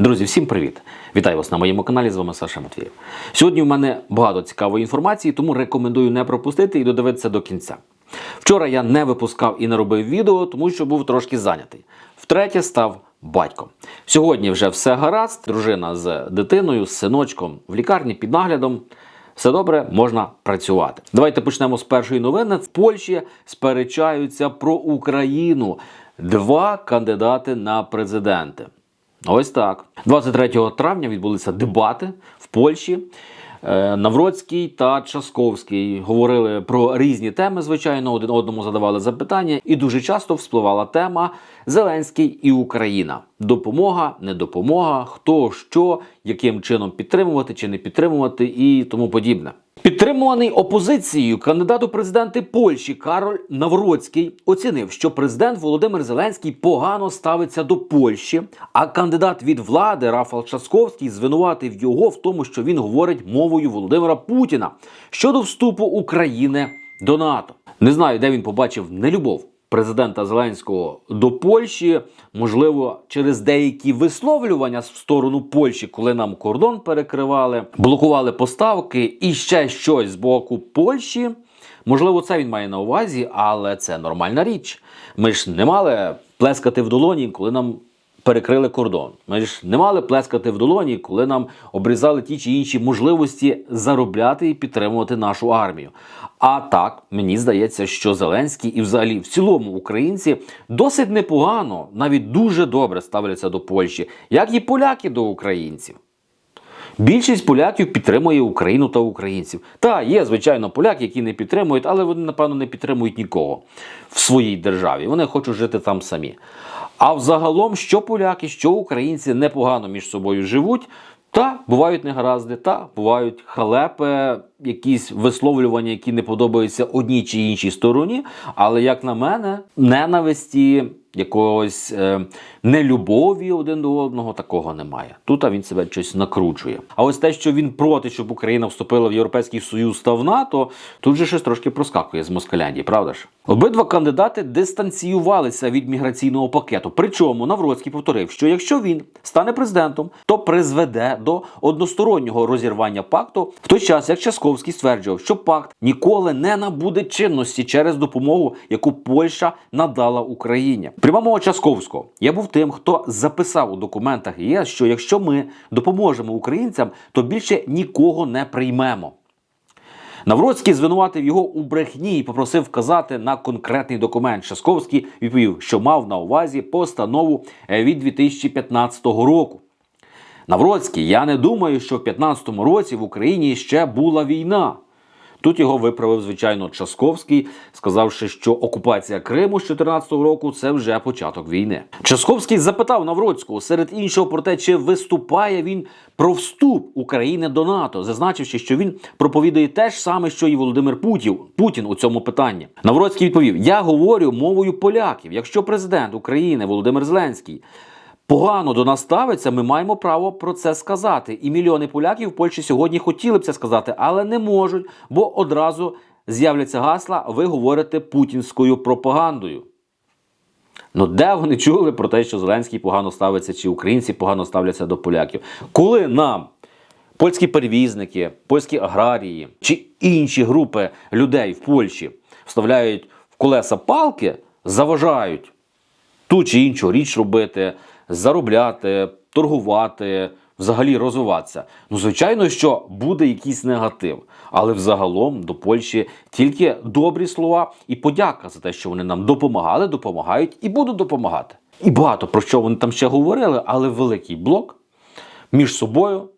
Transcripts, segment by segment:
Друзі, всім привіт! Вітаю вас на моєму каналі. З вами Саша Матвієв. Сьогодні в мене багато цікавої інформації, тому рекомендую не пропустити і додивитися до кінця. Вчора я не випускав і не робив відео, тому що був трошки зайнятий. Втретє став батьком. Сьогодні вже все гаразд. Дружина з дитиною, з синочком в лікарні під наглядом. Все добре, можна працювати. Давайте почнемо з першої новини. В Польщі сперечаються про Україну. Два кандидати на президенти. Ось так. 23 травня відбулися дебати в Польщі. Е, Навроцький та Часковський говорили про різні теми, звичайно, один одному задавали запитання, і дуже часто вспливала тема Зеленський і Україна. Допомога, не допомога, хто що, яким чином підтримувати чи не підтримувати, і тому подібне. Підтримуваний опозицією кандидат у президенти Польщі Кароль Навроцький оцінив, що президент Володимир Зеленський погано ставиться до Польщі, а кандидат від влади Рафал Часковський звинуватив його в тому, що він говорить мовою Володимира Путіна щодо вступу України до НАТО. Не знаю, де він побачив нелюбов президента Зеленського до Польщі, можливо, через деякі висловлювання в сторону Польщі, коли нам кордон перекривали, блокували поставки і ще щось з боку Польщі. Можливо, це він має на увазі, але це нормальна річ. Ми ж не мали плескати в долоні, коли нам перекрили кордон. Ми ж не мали плескати в долоні, коли нам обрізали ті чи інші можливості заробляти і підтримувати нашу армію. А так, мені здається, що Зеленський і взагалі в цілому українці досить непогано, навіть дуже добре ставляться до Польщі, як і поляки до українців. Більшість поляків підтримує Україну та українців. Та є, звичайно, поляки, які не підтримують, але вони, напевно, не підтримують нікого в своїй державі. Вони хочуть жити там самі. А взагалом, що поляки, що українці непогано між собою живуть. Та бувають негаразди, та бувають халепи, якісь висловлювання, які не подобаються одній чи іншій стороні. Але, як на мене, ненависті, якогось е, нелюбові один до одного такого немає. Тут він себе щось накручує. А ось те, що він проти, щоб Україна вступила в Європейський Союз та в НАТО, тут же щось трошки проскакує з Москаляндії, правда ж? Обидва кандидати дистанціювалися від міграційного пакету. Причому Навроцький повторив, що якщо він стане президентом, то призведе до одностороннього розірвання пакту, в той час як Часковський стверджував, що пакт ніколи не набуде чинності через допомогу, яку Польща надала Україні. Пряма мова Часковського. Я був тим, хто записав у документах ЄС, що якщо ми допоможемо українцям, то більше нікого не приймемо. Навроцький звинуватив його у брехні і попросив вказати на конкретний документ. Шасковський відповів, що мав на увазі постанову е, від 2015 року. Навроцький, я не думаю, що в 2015 році в Україні ще була війна. Тут його виправив, звичайно, Часковський, сказавши, що окупація Криму з 2014 року це вже початок війни. Часковський запитав Навроцького серед іншого про те, чи виступає він про вступ України до НАТО, зазначивши, що він проповідує те ж саме, що і Володимир Путін, Путін у цьому питанні. Навроцький відповів: Я говорю мовою поляків. Якщо президент України Володимир Зеленський погано до нас ставиться, ми маємо право про це сказати. І мільйони поляків в Польщі сьогодні хотіли б це сказати, але не можуть, бо одразу з'являться гасла, ви говорите путінською пропагандою. Ну, де вони чули про те, що Зеленський погано ставиться, чи українці погано ставляться до поляків? Коли нам польські перевізники, польські аграрії чи інші групи людей в Польщі вставляють в колеса палки, заважають ту чи іншу річ робити, заробляти, торгувати, взагалі розвиватися. Ну, звичайно, що буде якийсь негатив. Але взагалом до Польщі тільки добрі слова і подяка за те, що вони нам допомагали, допомагають і будуть допомагати. І багато про що вони там ще говорили, але великий блок між собою.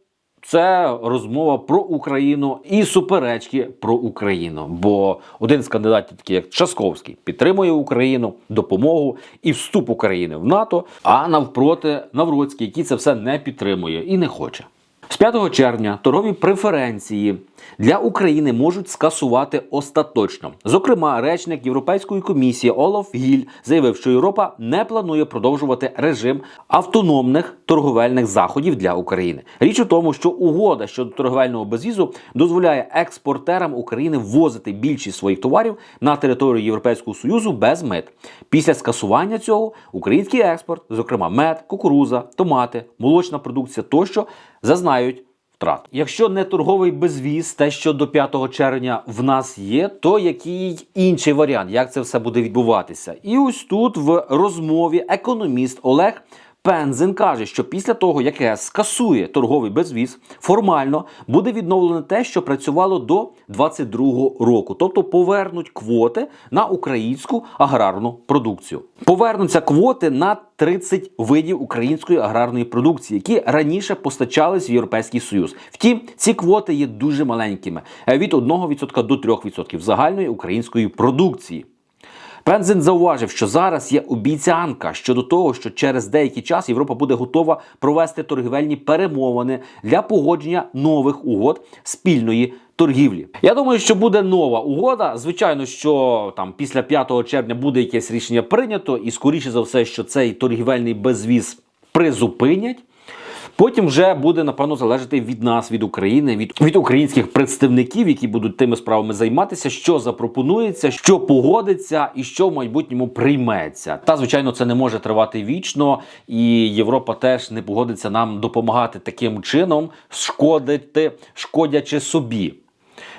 Це розмова про Україну і суперечки про Україну. Бо один з кандидатів, такий як Часковський, підтримує Україну, допомогу і вступ України в НАТО. А навпроти Навроцький, який це все не підтримує і не хоче. З 5 червня торгові преференції для України можуть скасувати остаточно. Зокрема, речник Європейської комісії Олаф Гіль заявив, що Європа не планує продовжувати режим автономних торговельних заходів для України. Річ у тому, що угода щодо торговельного безвізу дозволяє експортерам України ввозити більшість своїх товарів на територію Європейського союзу без мит. Після скасування цього український експорт, зокрема мед, кукуруза, томати, молочна продукція тощо зазнають втрат. Якщо не торговий безвіз, те, що до 5 червня в нас є, то який інший варіант, як це все буде відбуватися? І ось тут в розмові економіст Олег. Пензен каже, що після того, як ЕС скасує торговий безвіз, формально буде відновлено те, що працювало до 22-го року, тобто повернуть квоти на українську аграрну продукцію. Повернуться квоти на 30 видів української аграрної продукції, які раніше постачались в Європейський Союз. Втім, ці квоти є дуже маленькими е, від 1% до 3% загальної української продукції. Пензен зауважив, що зараз є обіцянка щодо того, що через деякий час Європа буде готова провести торгівельні перемовини для погодження нових угод спільної торгівлі. Я думаю, що буде нова угода. Звичайно, що там після 5 червня буде якесь рішення прийнято, і скоріше за все, що цей торгівельний безвіз призупинять. Потім вже буде напевно залежати від нас, від України, від, від українських представників, які будуть тими справами займатися, що запропонується, що погодиться і що в майбутньому прийметься. Та звичайно, це не може тривати вічно, і Європа теж не погодиться нам допомагати таким чином, шкодити, шкодячи собі.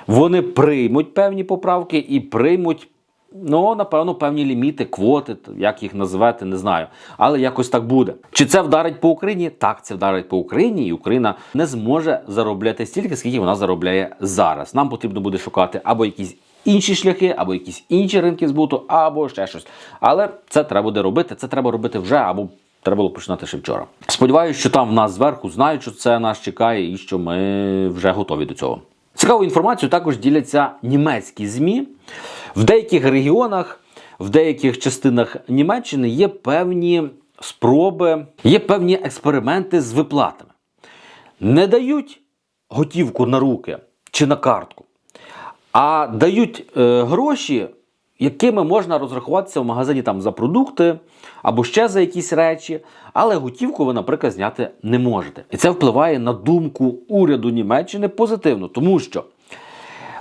Вони приймуть певні поправки і приймуть. Ну, напевно, певні ліміти, квоти, як їх назвати, не знаю. Але якось так буде. Чи це вдарить по Україні? Так, це вдарить по Україні, і Україна не зможе заробляти стільки, скільки вона заробляє зараз. Нам потрібно буде шукати або якісь інші шляхи, або якісь інші ринки збуту, або ще щось. Але це треба буде робити. Це треба робити вже або. Треба було починати ще вчора. Сподіваюсь, що там в нас зверху знають, що це нас чекає, і що ми вже готові до цього. Цікаву інформацію також діляться німецькі ЗМІ. В деяких регіонах, в деяких частинах Німеччини є певні спроби, є певні експерименти з виплатами. Не дають готівку на руки чи на картку, а дають е, гроші, якими можна розрахуватися в магазині там за продукти або ще за якісь речі, але готівку ви, наприклад, зняти не можете. І це впливає на думку уряду Німеччини позитивно, тому що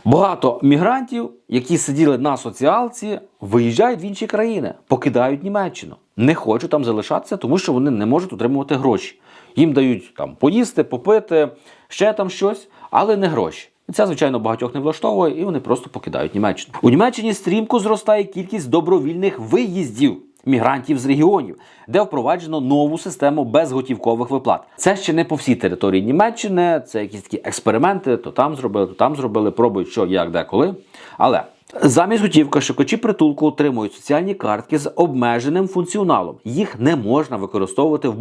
багато мігрантів, які сиділи на соціалці, виїжджають в інші країни, покидають Німеччину. Не хочуть там залишатися, тому що вони не можуть отримувати гроші. Їм дають там поїсти, попити, ще там щось, але не гроші. Це, звичайно, багатьох не влаштовує, і вони просто покидають Німеччину. У Німеччині стрімко зростає кількість добровільних виїздів мігрантів з регіонів, де впроваджено нову систему безготівкових виплат. Це ще не по всій території Німеччини, це якісь такі експерименти, то там зробили, то там зробили, пробують, що, як, де, коли. Але замість готівки шукачі притулку отримують соціальні картки з обмеженим функціоналом. Їх не можна використовувати в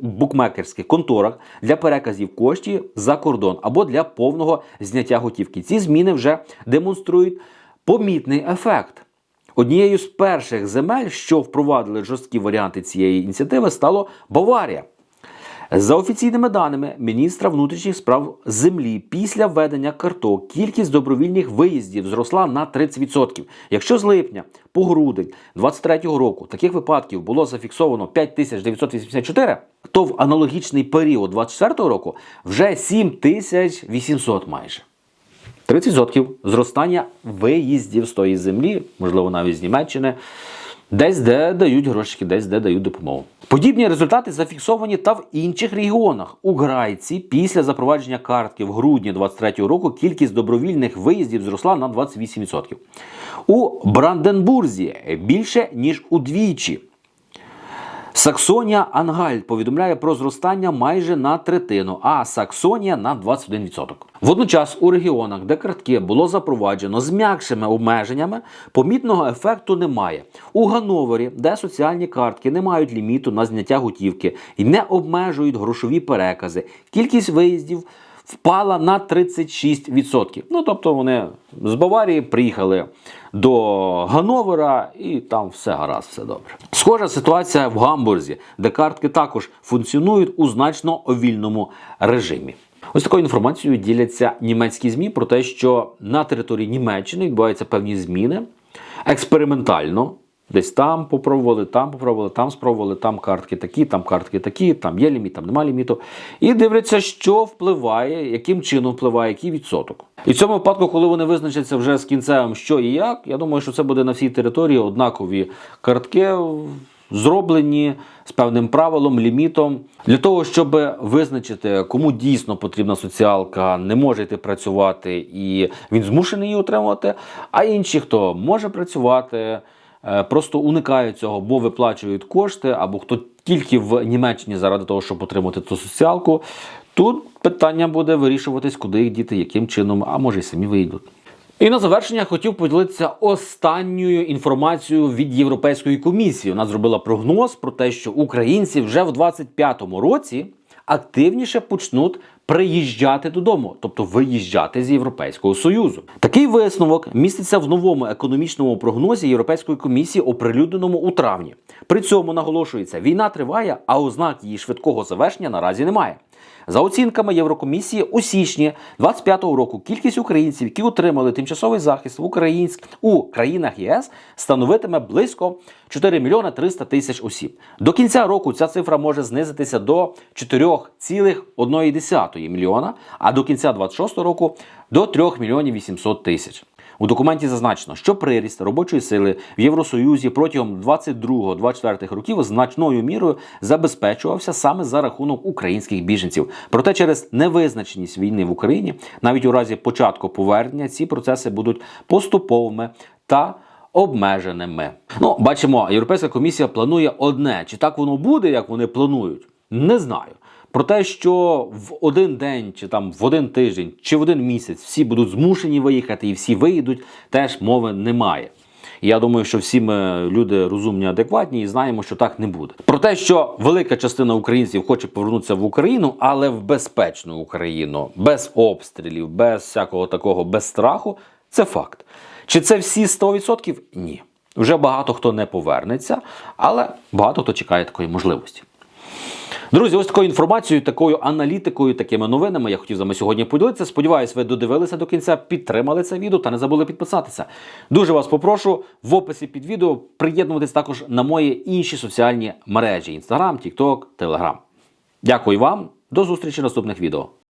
букмекерських конторах для переказів коштів за кордон або для повного зняття готівки. Ці зміни вже демонструють помітний ефект. Однією з перших земель, що впровадили жорсткі варіанти цієї ініціативи, стало Баварія. За офіційними даними міністра внутрішніх справ землі після введення карток кількість добровільних виїздів зросла на 30%. Якщо з липня по грудень 2023 року таких випадків було зафіксовано 5984, то в аналогічний період 2024 року вже 7800 майже. 30% зростання виїздів з тої землі, можливо, навіть з Німеччини, десь де дають грошики, десь де дають допомогу. Подібні результати зафіксовані та в інших регіонах. У Грайці після запровадження картки в грудні 2023 року кількість добровільних виїздів зросла на 28%. У Бранденбурзі більше ніж удвічі. Саксонія Ангальд повідомляє про зростання майже на третину, а Саксонія на 21%. Водночас у регіонах, де картки було запроваджено з м'якшими обмеженнями, помітного ефекту немає. У Гановері, де соціальні картки не мають ліміту на зняття готівки і не обмежують грошові перекази, кількість виїздів впала на 36%. Ну тобто вони з Баварії приїхали до Гановера, і там все гаразд, все добре. Схожа ситуація в Гамбурзі, де картки також функціонують у значно вільному режимі. Ось такою інформацією діляться німецькі ЗМІ про те, що на території Німеччини відбуваються певні зміни експериментально. Десь там попробували, там попробували, там спробували, там картки такі, там картки такі, там є ліміт, там немає ліміту. І дивляться, що впливає, яким чином впливає, який відсоток. І в цьому випадку, коли вони визначаться вже з кінцевим, що і як, я думаю, що це буде на всій території однакові картки, зроблені з певним правилом, лімітом. Для того, щоб визначити, кому дійсно потрібна соціалка, не може йти працювати і він змушений її отримувати, а інші, хто може працювати, просто уникають цього, бо виплачують кошти, або хто тільки в Німеччині заради того, щоб отримати ту соціалку. Тут питання буде вирішуватись, куди їх діти, яким чином, а може й самі вийдуть. І на завершення хотів поділитися останньою інформацією від Європейської комісії. Вона зробила прогноз про те, що українці вже в 2025 році активніше почнуть приїжджати додому, тобто виїжджати з Європейського союзу. Такий висновок міститься в новому економічному прогнозі Європейської комісії, оприлюдненому у травні. При цьому наголошується, війна триває, а ознак її швидкого завершення наразі немає. За оцінками Єврокомісії, у січні 25-го року кількість українців, які отримали тимчасовий захист в українськ... у країнах ЄС, становитиме близько 4 мільйони 300 тисяч осіб. До кінця року ця цифра може знизитися до 4,1 мільйона, а до кінця 26 року до 3 мільйонів 800 тисяч. У документі зазначено, що приріст робочої сили в Євросоюзі протягом 22-24 років значною мірою забезпечувався саме за рахунок українських біженців. Проте через невизначеність війни в Україні, навіть у разі початку повернення, ці процеси будуть поступовими та обмеженими. Ну, бачимо, Європейська комісія планує одне. Чи так воно буде, як вони планують? Не знаю. Про те, що в один день, чи там в один тиждень, чи в один місяць всі будуть змушені виїхати і всі виїдуть, теж мови немає. Я думаю, що всі ми люди розумні, адекватні, і знаємо, що так не буде. Про те, що велика частина українців хоче повернутися в Україну, але в безпечну Україну, без обстрілів, без всякого такого, без страху, це факт. Чи це всі 100%? Ні. Вже багато хто не повернеться, але багато хто чекає такої можливості. Друзі, ось такою інформацією, такою аналітикою, такими новинами я хотів з вами сьогодні поділитися. Сподіваюсь, ви додивилися до кінця, підтримали це відео та не забули підписатися. Дуже вас попрошу в описі під відео приєднуватись також на мої інші соціальні мережі: Instagram, TikTok, Telegram. Дякую вам, до зустрічі в наступних відео.